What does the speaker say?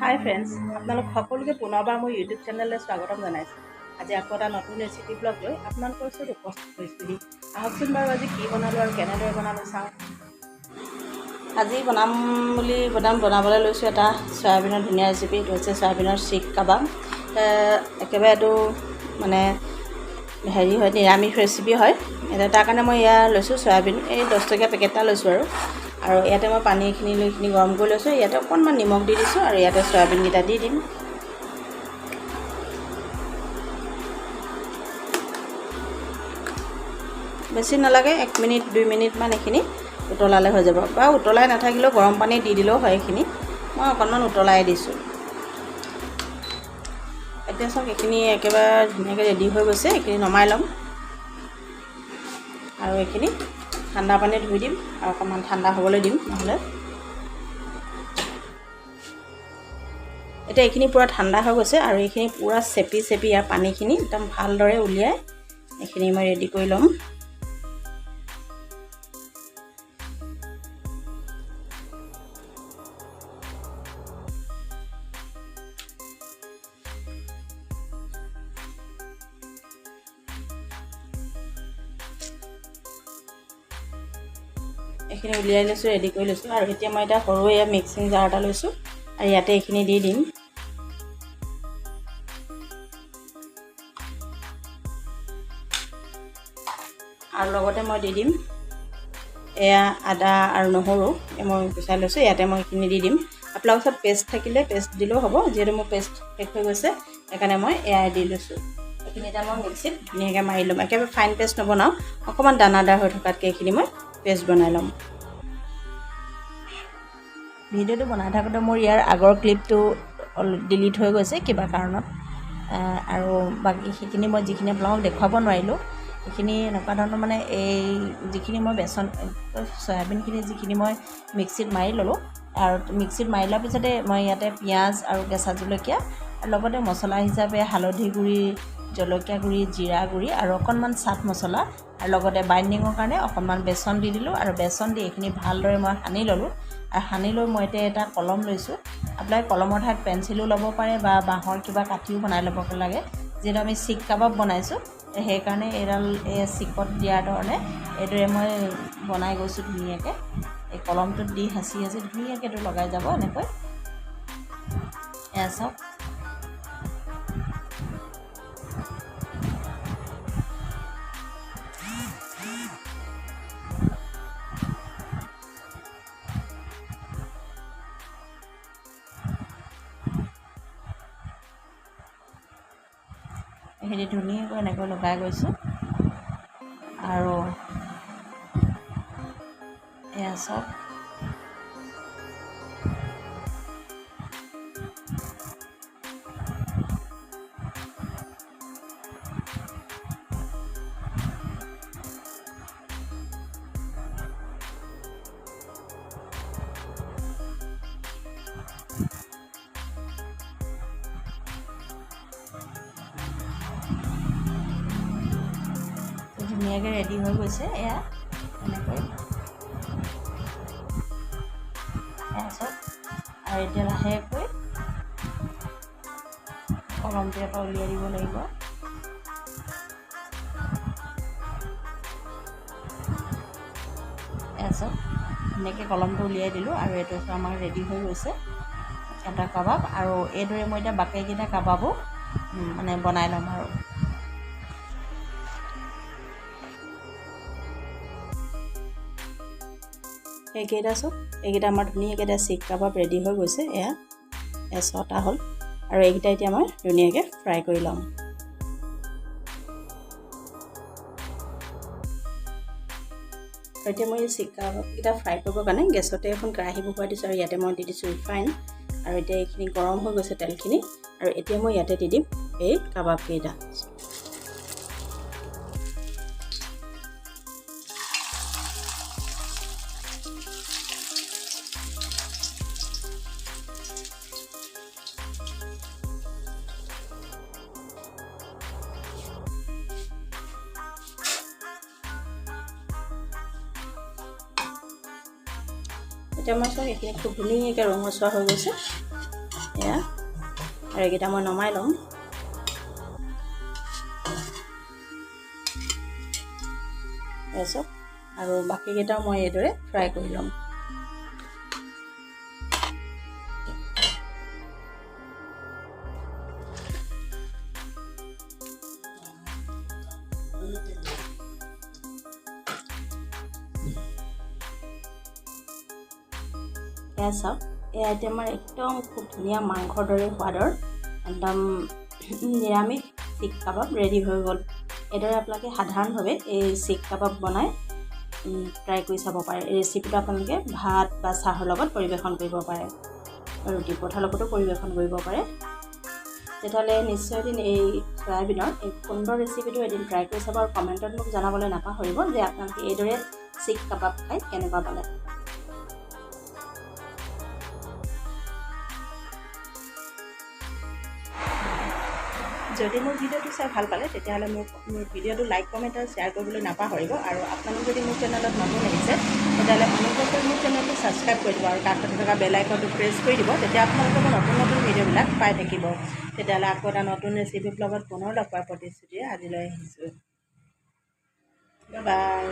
হাই friends আপোনালোক সকলোকে পুনৰবাৰ মোৰ ইউটিউব চেনেললৈ স্বাগতম জনাইছোঁ। আজি আকৌ এটা নতুন ৰেচিপি ব্লগ লৈ আপোনালোকৰ ওচৰত উপস্থিত হৈছোঁহি। আহকচোন বাৰু আজি কি বনালোঁ আৰু কেনেদৰে বনালোঁ চাওঁ। আজি বনাম বুলি বনাম বনাবলৈ লৈছোঁ এটা চয়াবিনৰ ধুনীয়া ৰেচিপি এইটো হৈছে চয়াবিনৰ চিক কাবাব। একেবাৰে এইটো মানে হেৰি হয় নিৰামিষ ৰেচিপি হয়। তাৰ কাৰণে মই এয়া লৈছোঁ চয়াবিন। এই দহ টকীয়া পেকেট এটা লৈছোঁ আৰু। আৰু ইয়াতে মই পানীখিনি লৈ গৰম কৰি লৈছোঁ। ইয়াতে অকণমান নিমখ দি দিছোঁ আৰু ইয়াতে চয়াবিনকেইটা দি দিম। বেছি নালাগে এক মিনিট দুই মিনিটমান এইখিনি উতলালে হৈ যাব। বা উতলাই নাথাকিলেও গৰম পানী দি দিলেও হয় এইখিনি। মই অকণমান উতলাই দিছোঁ। এতিয়া চাওক এইখিনি একেবাৰে ধুনীয়াকৈ ৰেডি হৈ গৈছে। এইখিনি নমাই ল'ম। আৰু এইখিনি ঠাণ্ডা পানীত ধুই দিম আৰু অকণমান ঠাণ্ডা হ'বলৈ দিম নহ'লে। এতিয়া এইখিনি পূৰা ঠাণ্ডা হৈ গৈছে আৰু এইখিনি পূৰা চেপি চেপি ইয়াৰ পানীখিনি একদম ভালদৰে উলিয়াই এইখিনি মই ৰেডি কৰি ল'ম। এইখিনি উলিয়াই লৈছোঁ ৰেডি কৰি লৈছোঁ আৰু এতিয়া মই এতিয়া সৰু এয়া মিক্সিং জাৰ এটা লৈছোঁ আৰু ইয়াতে এইখিনি দি দিম। আৰু লগতে মই দি দিম এয়া আদা আৰু নহৰু মই গুচাই লৈছোঁ ইয়াতে মই এইখিনি দি দিম। আপোনালোকৰ ওচৰত পেষ্ট থাকিলে পেষ্ট দিলেও হ'ব যিহেতু মোৰ পেষ্ট শেষ হৈ গৈছে সেইকাৰণে মই এয়াই দি লৈছোঁ। এইখিনি এতিয়া মই মিক্সিত ধুনীয়াকৈ মাৰি ল'ম একেবাৰে ফাইন পেষ্ট নবনাওঁ অকণমান দানাদাৰ হৈ থকাতকৈ এইখিনি মই পেষ্ট বনাই ল'ম। ভিডিঅ'টো বনাই থাকোঁতে মোৰ ইয়াৰ আগৰ ক্লিপটো ডিলিট হৈ গৈছে কিবা কাৰণত। আৰু বাকী সেইখিনি মই যিখিনি আপোনালোকক দেখুৱাব নোৱাৰিলোঁ সেইখিনি এনেকুৱা ধৰণৰ মানে এই যিখিনি মই বেচন চয়াবিনখিনি যিখিনি মই মিক্সিত মাৰি ল'লোঁ আৰু মিক্সিত মাৰি লোৱাৰ পিছতে মই ইয়াতে পিঁয়াজ আৰু কেঁচা জলকীয়া লগতে মছলা হিচাপে হালধি গুড়ি জলকীয়া গুড়ি জিৰা গুড়ি আৰু অকণমান চাট মছলা আৰু লগতে বাইণ্ডিঙৰ কাৰণে অকণমান বেচন দি দিলোঁ আৰু বেচন দি এইখিনি ভালদৰে মই সানি ল'লোঁ। আৰু সানি লৈ মই এতিয়া এটা কলম লৈছোঁ। আপোনালোকে কলমৰ ঠাইত পেঞ্চিলো ল'ব পাৰে বা বাঁহৰ কিবা কাঠিও বনাই ল'ব লাগে। যিহেতু আমি চিক কাবাব বনাইছোঁ সেইকাৰণে এইডাল এই চিকত দিয়াৰ ধৰণে এইদৰে মই বনাই গৈছোঁ ধুনীয়াকৈ। এই কলমটোত দি সাঁচি সাঁচি ধুনীয়াকৈ এইটো লগাই যাব এনেকৈ। এয়া চাওক। এইখিনি ধুনীয়াকৈ এনেকৈ লগাই গৈছোঁ। আৰু এয়া চাওক ধুনীয়াকৈ ৰেডি হৈ গৈছে, এয়া এনেকৈ। চাওক আৰু এতিয়া লাহেকৈ কলমটোৰ পৰা উলিয়াই দিব লাগিব। এয়া চাওক ধুনীয়াকৈ কলমটো উলিয়াই দিলোঁ আৰু এইটো আমাৰ ৰেডি হৈ গৈছে। এটা কাবাব আৰু এইদৰে মই এতিয়া বাকীকেইটা কাবাবো মানে বনাই ল'ম আৰু। এইকেইটা চাওক এইকেইটা আমাৰ ধুনীয়াকৈ এতিয়া চিক কাবাব ৰেডি হৈ গৈছে এয়া ছটা হ'ল। আৰু এইকেইটা এতিয়া মই ধুনীয়াকৈ ফ্ৰাই কৰি ল'ম। এতিয়া মই এই চিক কাবাবকেইটা ফ্ৰাই কৰিবৰ কাৰণে গেছতে এখন কেৰাহী বহুৱাই দিছোঁ আৰু ইয়াতে মই দি দিছোঁ ৰিফাইন। আৰু এতিয়া এইখিনি গৰম হৈ গৈছে তেলখিনি। আৰু এতিয়া মই ইয়াতে দি দিম এই কাবাবকেইটা এতিয়া মই চাওক এইখিনি খুব ধুনীয়াকৈ ৰঙচুৱা হৈ গৈছে। এয়া আৰু এইকেইটা মই নমাই ল'ম। চাওক আৰু বাকীকেইটাও মই এইদৰে ফ্ৰাই কৰি ল'ম। এয়া চাওক এই এতিয়া আমাৰ একদম খুব ধুনীয়া মাংসৰ দৰে সোৱাদৰ একদম নিৰামিষ চিক কাবাব ৰেডি হৈ গ'ল। এইদৰে আপোনালোকে সাধাৰণভাৱে এই চিক কাবাব বনাই ট্ৰাই কৰি চাব পাৰে। এই ৰেচিপিটো আপোনালোকে ভাত বা চাহৰ লগত পৰিৱেশন কৰিব পাৰে ৰুটি পৰঠাৰ লগতো পৰিৱেশন কৰিব পাৰে। তেতিয়াহ'লে নিশ্চয় এদিন এই চয়াবিনৰ এই সুন্দৰ ৰেচিপিটো এদিন ট্ৰাই কৰি চাব আৰু কমেণ্টত মোক জনাবলৈ নাপাহৰিব যে আপোনালোকে এইদৰে চিক কাবাব খাই কেনেকুৱা পালে। যদি মোৰ ভিডিঅ'টো চাই ভাল পালে তেতিয়াহ'লে মোৰ মোৰ ভিডিঅ'টো লাইক কমেণ্ট আৰু শ্বেয়াৰ কৰিবলৈ নাপাহৰিব। আৰু আপোনালোক যদি মোৰ চেনেলত নতুন আহিছে তেতিয়াহ'লে অনুগ্ৰহ কৰি মোৰ চেনেলটো ছাবস্ক্ৰাইব কৰি দিব আৰু কাষতে থকা বেল আইকনটো প্ৰেছ কৰি দিব তেতিয়া আপোনালোকে নতুন নতুন ভিডিঅ'বিলাক পাই থাকিব। তেতিয়াহ'লে আকৌ এটা নতুন ৰেচিপি ব্লগত পুনৰ লগ পোৱাৰ প্ৰতিশ্ৰুতিৰে আজিলৈ আহিছোঁ। বাই